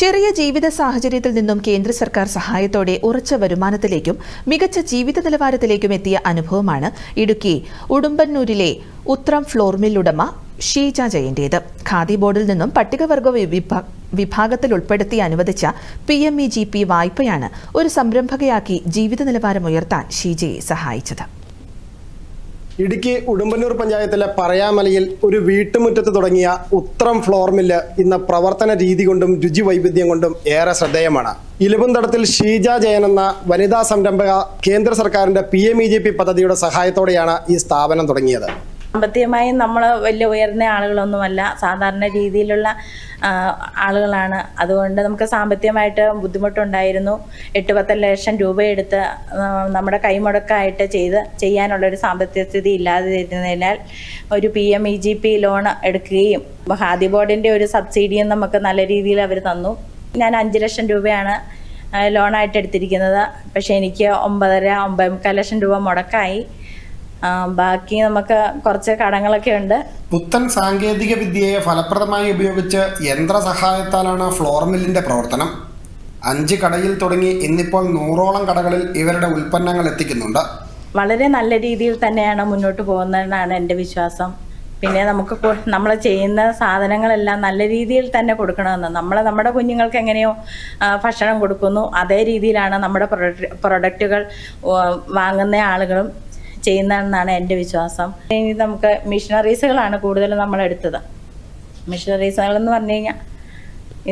ചെറിയ ജീവിത സാഹചര്യത്തിൽ നിന്നും കേന്ദ്ര സർക്കാർ സഹായത്തോടെ ഉറച്ച വരുമാനത്തിലേക്കും മികച്ച ജീവിത നിലവാരത്തിലേക്കും എത്തിയ അനുഭവമാണ് ഇടുക്കി ഉടുമ്പന്നൂരിലെ ഉത്രം ഫ്ലോർ മില്ലുടമ ഷീജ ജയന്റേത്. ഖാദി ബോർഡിൽ നിന്നും പട്ടികവർഗ വിഭാ- വിഭാഗത്തിൽ ഉൾപ്പെടുത്തി അനുവദിച്ച P M E G P വായ്പയാണ് ഒരു സംരംഭകയാക്കി ജീവിത നിലവാരം ഉയർത്താൻ ഷീജയെ സഹായിച്ചത്. ഇടുക്കി ഉടുമ്പന്നൂർ പഞ്ചായത്തിലെ പറയാമലയിൽ ഒരു വീട്ടുമുറ്റത്ത് തുടങ്ങിയ ഉത്രം ഫ്ലോർ മില്ല് ഇന്ന് പ്രവർത്തന രീതി കൊണ്ടും രുചി വൈവിധ്യം കൊണ്ടും ഏറെ ശ്രദ്ധേയമാണ്. ഇലവുംതടത്തിൽ ഷീജ ജയൻ എന്ന വനിതാ സംരംഭക കേന്ദ്ര സർക്കാരിന്റെ P M E G P പദ്ധതിയുടെ സഹായത്തോടെയാണ് ഈ സ്ഥാപനം തുടങ്ങിയത്. സാമ്പത്തികമായി നമ്മൾ വലിയ ഉയർന്ന ആളുകളൊന്നുമല്ല. സാധാരണ രീതിയിലുള്ള ആളുകളാണ്. അതുകൊണ്ട് നമുക്ക് സാമ്പത്തികമായിട്ട് ബുദ്ധിമുട്ടുണ്ടായിരുന്നു. എട്ട് പത്ത് ലക്ഷം രൂപയെടുത്ത് നമ്മുടെ കൈമുടക്കായിട്ട് ചെയ്ത് ചെയ്യാനുള്ളൊരു സാമ്പത്തിക സ്ഥിതി ഇല്ലാതിരുന്നതിനാൽ ഒരു P M E G P loan എടുക്കുകയും ഖാദി ബോർഡിന്റെ ഒരു സബ്സിഡിയും നമുക്ക് നല്ല രീതിയിൽ അവർ തന്നു. ഞാൻ അഞ്ച് ലക്ഷം രൂപയാണ് ലോണായിട്ട് എടുത്തിരിക്കുന്നത്. പക്ഷേ എനിക്ക് ഒമ്പതര ഒമ്പത് മുക്കാൽ ലക്ഷം രൂപ മുടക്കായി. ബാക്കി നമുക്ക് കുറച്ച് കടങ്ങളൊക്കെ ഉണ്ട്. പുത്തൻ സാങ്കേതിക വിദ്യയെ ഫലപ്രദമായി ഉപയോഗിച്ച് യന്ത്ര സഹായത്താലാണ് ഫ്ലോർ മില്ലിന്റെ പ്രവർത്തനം. അഞ്ച് കടയിൽ തുടങ്ങി ഇന്നിപ്പോൾ നൂറോളം കടകളിൽ ഇവരുടെ ഉൽപ്പന്നങ്ങൾ എത്തിക്കുന്നുണ്ട്. വളരെ നല്ല രീതിയിൽ തന്നെയാണ് മുന്നോട്ട് പോകുന്നതെന്നാണ് എന്റെ വിശ്വാസം. പിന്നെ നമുക്ക് നമ്മൾ ചെയ്യുന്ന സാധനങ്ങളെല്ലാം നല്ല രീതിയിൽ തന്നെ കൊടുക്കണമെന്ന്. നമ്മൾ നമ്മുടെ കുഞ്ഞുങ്ങൾക്ക് എങ്ങനെയോ ഭക്ഷണം കൊടുക്കുന്നു. അതേ രീതിയിലാണ് നമ്മുടെ പ്രൊഡക്റ്റ് പ്രൊഡക്റ്റുകൾ വാങ്ങുന്ന ആളുകളും ചെയ്യുന്നതെന്നാണ് എന്റെ വിശ്വാസം. ഇനി നമുക്ക് മിഷനറീസുകളാണ് കൂടുതലും നമ്മളെടുത്തത്. എന്ന് പറഞ്ഞു കഴിഞ്ഞാൽ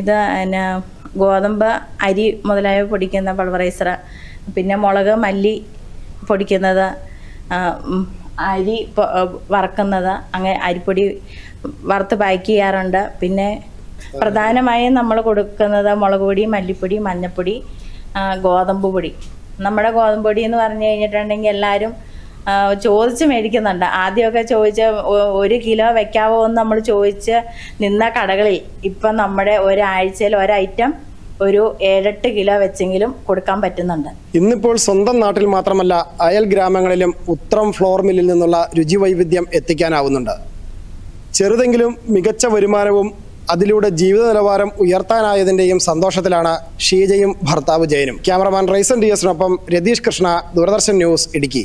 ഇത് പിന്നെ ഗോതമ്പ് അരി മുതലായവ പൊടിക്കുന്ന പൾവറൈസർ പിന്നെ മുളക് മല്ലി പൊടിക്കുന്നത് അരി വറക്കുന്നത് അങ്ങനെ അരിപ്പൊടി വറുത്ത് പാക്ക് ചെയ്യാറുണ്ട്. പിന്നെ പ്രധാനമായും നമ്മൾ കൊടുക്കുന്നത് മുളക് പൊടി മല്ലിപ്പൊടി മഞ്ഞൾപ്പൊടി ഗോതമ്പ് പൊടി. നമ്മുടെ ഗോതമ്പ് പൊടി എന്ന് പറഞ്ഞു കഴിഞ്ഞിട്ടുണ്ടെങ്കിൽ എല്ലാവരും ചോദിച്ച് മേടിക്കുന്നുണ്ട്. ആദ്യമൊക്കെ ചോദിച്ച് ഒരു കിലോ വെക്കാവോ? എന്ന് നമ്മൾ ചോദിച്ച് നിന്ന കടകളിൽ ഇപ്പം നമ്മുടെ ഒരാഴ്ചയിൽ ഒരൈറ്റം ഒരു ഏഴെട്ട് കിലോ വെച്ചെങ്കിലും കൊടുക്കാൻ പറ്റുന്നുണ്ട്. ഇന്നിപ്പോൾ സ്വന്തം നാട്ടിൽ മാത്രമല്ല അയൽ ഗ്രാമങ്ങളിലും ഉത്രം ഫ്ലോർ മില്ലിൽ നിന്നുള്ള രുചി വൈവിധ്യം എത്തിക്കാനാവുന്നുണ്ട്. ചെറുതെങ്കിലും മികച്ച വരുമാനവും അതിലൂടെ ജീവിത നിലവാരം ഉയർത്താനായതിന്റെയും സന്തോഷത്തിലാണ് ഷീജയും ഭർത്താവ് ജയനും. ക്യാമറമാൻ റൈസൻ ഡിയസിനൊപ്പം രതീഷ് കൃഷ്ണ ദൂരദർശൻ ന്യൂസ് ഇടുക്കി.